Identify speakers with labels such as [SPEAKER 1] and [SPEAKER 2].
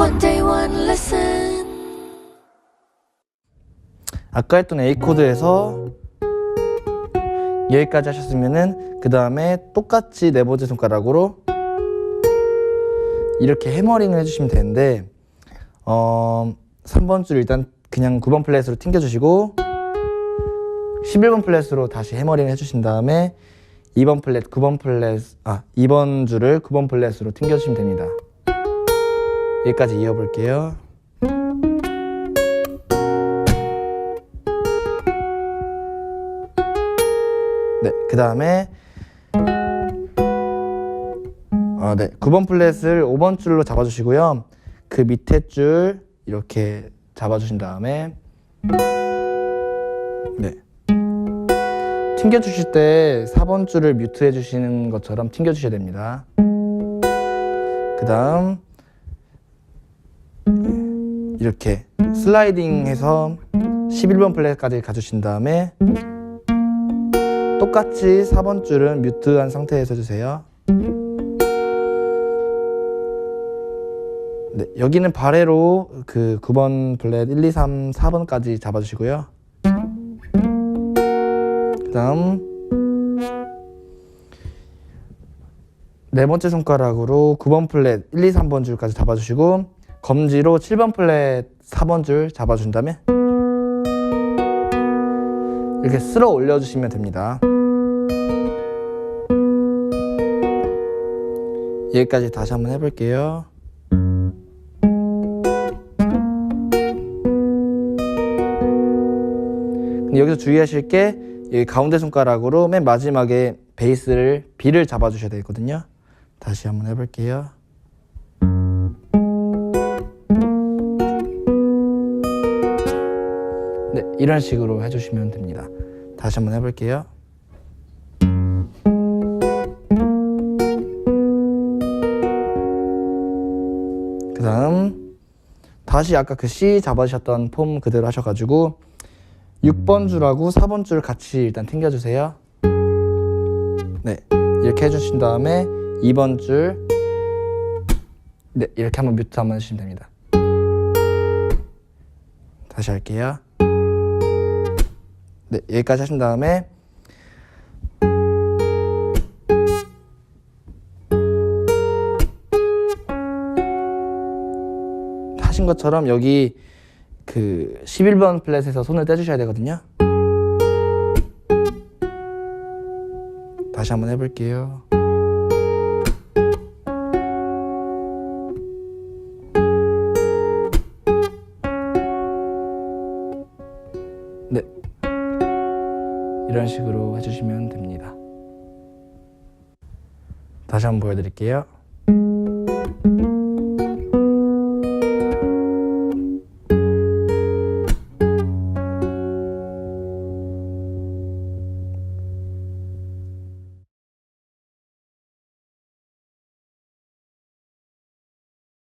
[SPEAKER 1] One day, one lesson.
[SPEAKER 2] 아까 했던 A 코드에서 여기까지 하셨으면은 그 다음에 똑같이 네 번째 손가락으로 이렇게 해머링을 해주시면 되는데 어 3번 줄 일단 그냥 9번 플랫으로 튕겨주시고 11번 플랫으로 다시 해머링 해주신 다음에 2번 플랫, 9번 플랫, 아 2번 줄을 9번 플랫으로 튕겨주시면 됩니다. 여기까지 이어볼게요. 네, 그 다음에 아, 네, 9번 플랫을 5번 줄로 잡아주시고요. 그 밑에 줄 이렇게 잡아주신 다음에 네, 튕겨주실 때 4번 줄을 뮤트해 주시는 것처럼 튕겨주셔야 됩니다. 그 다음 이렇게 슬라이딩해서 11번 플랫까지 가주신 다음에 똑같이 4번 줄은 뮤트한 상태에서 해주세요. 네, 여기는 바레로 그 9번 플랫 1, 2, 3, 4번까지 잡아주시고요. 그 다음 네 번째 손가락으로 9번 플랫 1, 2, 3번 줄까지 잡아주시고 검지로 7번 플랫 4번 줄 잡아준 다음에 이렇게 쓸어 올려주시면 됩니다. 여기까지 다시 한번 해볼게요. 여기서 주의하실 게 여기 가운데 손가락으로 맨 마지막에 베이스를 B를 잡아주셔야 되거든요. 다시 한번 해볼게요. 이런 식으로 해주시면 됩니다. 다시 한번 해볼게요. 그 다음 다시 아까 그 C 잡아주셨던 폼 그대로 하셔가지고 6번 줄하고 4번 줄 같이 일단 튕겨주세요. 네, 이렇게 해주신 다음에 2번 줄 네, 이렇게 한번 뮤트 한번 해주시면 됩니다. 다시 할게요. 네, 여기까지 하신 다음에 하신 것처럼 여기 그 11번 플랫에서 손을 떼주셔야 되거든요. 다시 한번 해볼게요. 네. 이런 식으로 해주시면 됩니다. 다시 한번 보여드릴게요.